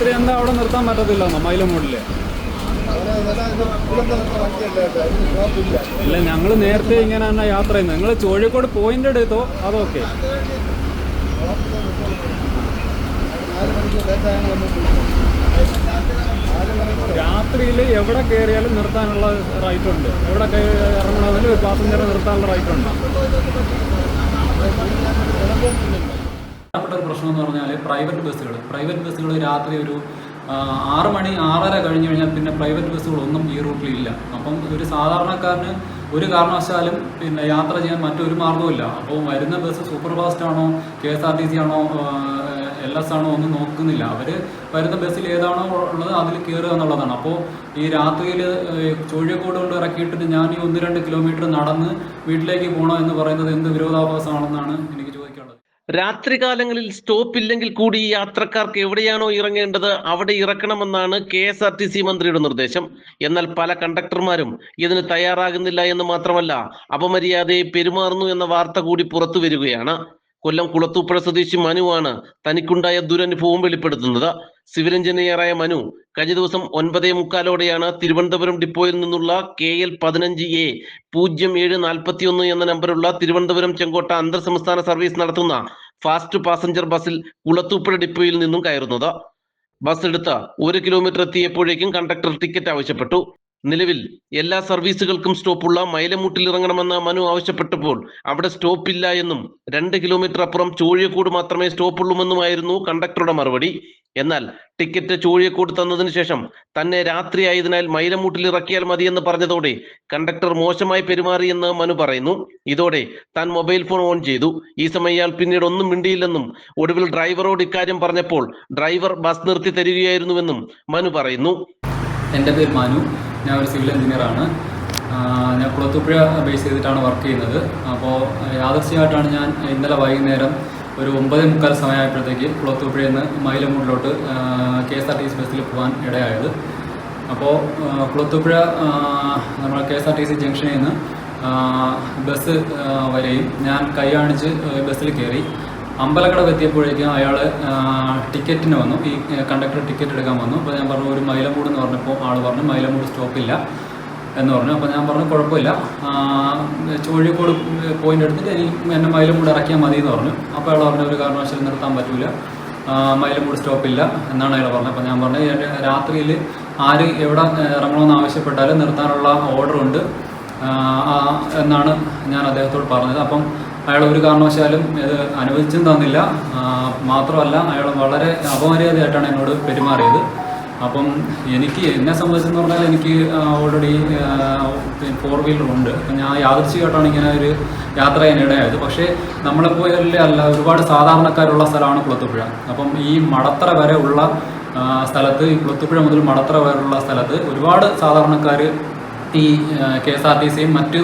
നിർത്താൻ പറ്റത്തില്ല മൈല മുകളിൽ ഇല്ല ഞങ്ങൾ നേരത്തെ ഇങ്ങനെ തന്നെ യാത്ര ചെയ്യുന്നത് നിങ്ങൾ ചോഴിക്കോട് പോയിന്റ് എടുത്തോ? അതൊക്കെ രാത്രിയിൽ എവിടെ കയറിയാലും നിർത്താനുള്ള റൈറ്റ് ഉണ്ട് എവിടെ ഇറങ്ങണമെങ്കിലും പാസഞ്ചറെ നിർത്താനുള്ള റൈറ്റ് ഉണ്ട് പ്രശ്നം എന്ന് പറഞ്ഞാൽ പ്രൈവറ്റ് ബസ്സുകൾ പ്രൈവറ്റ് ബസ്സുകൾ രാത്രി ഒരു ആറ് മണി ആറര കഴിഞ്ഞ് കഴിഞ്ഞാൽ പിന്നെ പ്രൈവറ്റ് ബസ്സുകളൊന്നും ഈ റൂട്ടിലില്ല അപ്പം ഒരു സാധാരണക്കാരന് ഒരു കാരണവശാലും പിന്നെ യാത്ര ചെയ്യാൻ മറ്റൊരു മാർഗവുമില്ല. അപ്പോൾ വരുന്ന ബസ് സൂപ്പർ ഫാസ്റ്റ് ആണോ K S R T C ആണോ എൽ എസ് ആണോ ഒന്നും നോക്കുന്നില്ല. അവർ വരുന്ന ബസ്സിൽ ഏതാണോ ഉള്ളത് അതിൽ കയറുക എന്നുള്ളതാണ്. അപ്പോൾ ഈ രാത്രിയിൽ ചുഴിക്കോട് കൊണ്ട് ഇറക്കിയിട്ട് ഞാൻ ഈ ഒന്ന് രണ്ട് കിലോമീറ്റർ നടന്ന് വീട്ടിലേക്ക് പോകണം എന്ന് പറയുന്നത് എന്ത് വിരോധാഭാസമാണെന്നാണ് എനിക്ക് രാത്രികാലങ്ങളിൽ സ്റ്റോപ്പ് ഇല്ലെങ്കിൽ കൂടി യാത്രക്കാർക്ക് എവിടെയാണോ ഇറങ്ങേണ്ടത് അവിടെ ഇറക്കണമെന്നാണ് K S R T C മന്ത്രിയുടെ നിർദ്ദേശം. എന്നാൽ പല കണ്ടക്ടർമാരും ഇതിന് തയ്യാറാകുന്നില്ല എന്ന് മാത്രമല്ല അപമര്യാദയെ പെരുമാറുന്നു എന്ന വാർത്ത കൂടി പുറത്തു വരികയാണ്. കൊല്ലം കുളത്തൂപ്പുഴ സ്വദേശി മനുവാണ് തനിക്കുണ്ടായ ദുരനുഭവം വെളിപ്പെടുത്തുന്നത്. സിവിൽ എഞ്ചിനീയറായ മനു കഴിഞ്ഞ ദിവസം ഒൻപതേ മുക്കാലോടെയാണ് തിരുവനന്തപുരം ഡിപ്പോയിൽ നിന്നുള്ള കെ എൽ പതിനഞ്ച് എ പൂജ്യം ഏഴ് നാൽപ്പത്തി ഒന്ന് എന്ന നമ്പറുള്ള തിരുവനന്തപുരം ചെങ്കോട്ട അന്തർ സംസ്ഥാന സർവീസ് നടത്തുന്ന ഫാസ്റ്റ് പാസഞ്ചർ ബസ്സിൽ കുളത്തൂപ്പുഴ ഡിപ്പോയിൽ നിന്നും കയറുന്നത്. ബസ് എടുത്ത് ഒരു കിലോമീറ്റർ എത്തിയപ്പോഴേക്കും കണ്ടക്ടർ ടിക്കറ്റ് ആവശ്യപ്പെട്ടു. നിലവിൽ എല്ലാ സർവീസുകൾക്കും സ്റ്റോപ്പുള്ള മൈലമൂട്ടിൽ ഇറങ്ങണമെന്ന് മനു ആവശ്യപ്പെട്ടപ്പോൾ അവിടെ സ്റ്റോപ്പില്ല എന്നും രണ്ട് കിലോമീറ്റർ അപ്പുറം ചോഴിയക്കോട് മാത്രമേ സ്റ്റോപ്പുള്ളുമെന്നുമായിരുന്നു കണ്ടക്ടറുടെ മറുപടി. എന്നാൽ ടിക്കറ്റ് ചോഴിയക്കോട് തന്നതിന് ശേഷം തന്നെ രാത്രിയായതിനാൽ മൈലമൂട്ടിൽ ഇറക്കിയാൽ മതിയെന്ന് പറഞ്ഞതോടെ കണ്ടക്ടർ മോശമായി പെരുമാറിയെന്ന് മനു പറയുന്നു. ഇതോടെ താൻ മൊബൈൽ ഫോൺ ഓൺ ചെയ്തു. ഈ സമയം ഇയാൾ പിന്നീട് ഒന്നും മിണ്ടിയില്ലെന്നും ഒടുവിൽ ഡ്രൈവറോട് ഇക്കാര്യം പറഞ്ഞപ്പോൾ ഡ്രൈവർ ബസ് നിർത്തി തരികയായിരുന്നുവെന്നും മനു പറയുന്നു. എന്റെ പേര് മനു. ഞാൻ ഒരു സിവിൽ എഞ്ചിനീയറാണ് ഞാൻ കുളത്തുപ്പുഴ ബേസ് ചെയ്തിട്ടാണ് വർക്ക് ചെയ്യുന്നത്. അപ്പോൾ യാദർശ്യമായിട്ടാണ് ഞാൻ ഇന്നലെ വൈകുന്നേരം ഒരു ഒമ്പത് മുക്കാൽ സമയമായപ്പോഴത്തേക്ക് കുളത്തൂപ്പുഴയിൽ നിന്ന് മൈലമൂടിലോട്ട് K S R T C ബസ്സിൽ പോകാൻ ഇടയായത്. അപ്പോൾ കുളത്തുപ്പുഴ നമ്മുടെ K S R T C ജംഗ്ഷനിൽ നിന്ന് ബസ് വരെയും ഞാൻ കൈ കാണിച്ച് ബസ്സിൽ കയറി. അമ്പലക്കടവ് എത്തിയപ്പോഴേക്കും അയാൾ ടിക്കറ്റിന് വന്നു. ഈ കണ്ടക്ടർ ടിക്കറ്റ് എടുക്കാൻ വന്നു. അപ്പോൾ ഞാൻ പറഞ്ഞു ഒരു മൈലമൂട് എന്ന് പറഞ്ഞപ്പോൾ ആൾ പറഞ്ഞു മൈലമൂട് സ്റ്റോപ്പില്ല എന്ന് പറഞ്ഞു. അപ്പോൾ ഞാൻ പറഞ്ഞു കുഴപ്പമില്ല. ചോഴിക്കോട് പോയിന്റ് എടുത്തിട്ട് എനിക്ക് എന്നെ മൈലമൂട് ഇറക്കിയാൽ മതി എന്ന് പറഞ്ഞു. അപ്പോൾ അയാൾ പറഞ്ഞു ഒരു കാരണവശാലും നിർത്താൻ പറ്റില്ല മൈലമൂട് സ്റ്റോപ്പില്ല എന്നാണ് അയാൾ പറഞ്ഞത്. അപ്പോൾ ഞാൻ പറഞ്ഞു രാത്രിയിൽ ആര് എവിടെ ഇറങ്ങണമെന്ന് ആവശ്യപ്പെട്ടാലും നിർത്താനുള്ള ഓർഡർ ഉണ്ട് എന്നാണ് ഞാൻ അദ്ദേഹത്തോട് പറഞ്ഞത്. അപ്പം അയാൾ ഒരു കാരണവശാലും ഇത് അനുവദിച്ചും തന്നില്ല. മാത്രമല്ല അയാൾ വളരെ അപമര്യാദയായിട്ടാണ് എന്നോട് പെരുമാറിയത്. അപ്പം എനിക്ക് എന്നെ സംബന്ധിച്ചെന്ന് പറഞ്ഞാൽ എനിക്ക് ഓൾറെഡി ഫോർ വീലർ ഉണ്ട്. അപ്പം ഞാൻ യാദൃശ്ചികമായിട്ടാണ് ഇങ്ങനെ ഒരു യാത്ര ചെയ്യാനിടയായത് പക്ഷേ നമ്മളെപ്പോലെ അല്ല ഒരുപാട് സാധാരണക്കാരുള്ള സ്ഥലമാണ് കുളത്തുപുഴ അപ്പം ഈ മടത്തറ വരെ ഉള്ള സ്ഥലത്ത് ഈ കുളത്തുപുഴ മുതൽ മടത്തറ വരെയുള്ള സ്ഥലത്ത് ഒരുപാട് സാധാരണക്കാർ ഈ കെ എസ് ആർ ടി സിയും മറ്റ്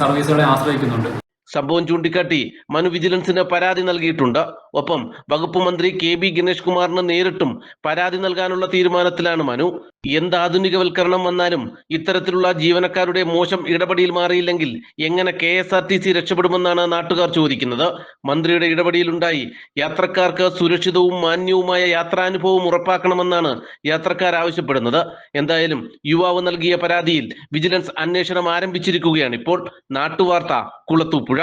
സർവീസുകളെ ആശ്രയിക്കുന്നുണ്ട്. സംഭവം ചൂണ്ടിക്കാട്ടി മനു വിജിലൻസിന് പരാതി നൽകിയിട്ടുണ്ട്. ഒപ്പം വകുപ്പ് മന്ത്രി കെ ബി ഗണേഷ് കുമാറിന് നേരിട്ടും പരാതി നൽകാനുള്ള തീരുമാനത്തിലാണ് മനു. എന്ത് ആധുനികവൽക്കരണം വന്നാലും ഇത്തരത്തിലുള്ള ജീവനക്കാരുടെ മോശം ഇടപെടിയിൽ മാറിയില്ലെങ്കിൽ എങ്ങനെ K S R T C രക്ഷപ്പെടുമെന്നാണ് നാട്ടുകാർ ചോദിക്കുന്നത്. മന്ത്രിയുടെ ഇടപെടിയിലുണ്ടായി യാത്രക്കാർക്ക് സുരക്ഷിതവും മാന്യവുമായ യാത്രാനുഭവം ഉറപ്പാക്കണമെന്നാണ് യാത്രക്കാർ ആവശ്യപ്പെടുന്നത്. എന്തായാലും യുവാവ് നൽകിയ പരാതിയിൽ വിജിലൻസ് അന്വേഷണം ആരംഭിച്ചിരിക്കുകയാണ് ഇപ്പോൾ നാട്ടുവാർത്ത കുളത്തൂപ്പുഴ.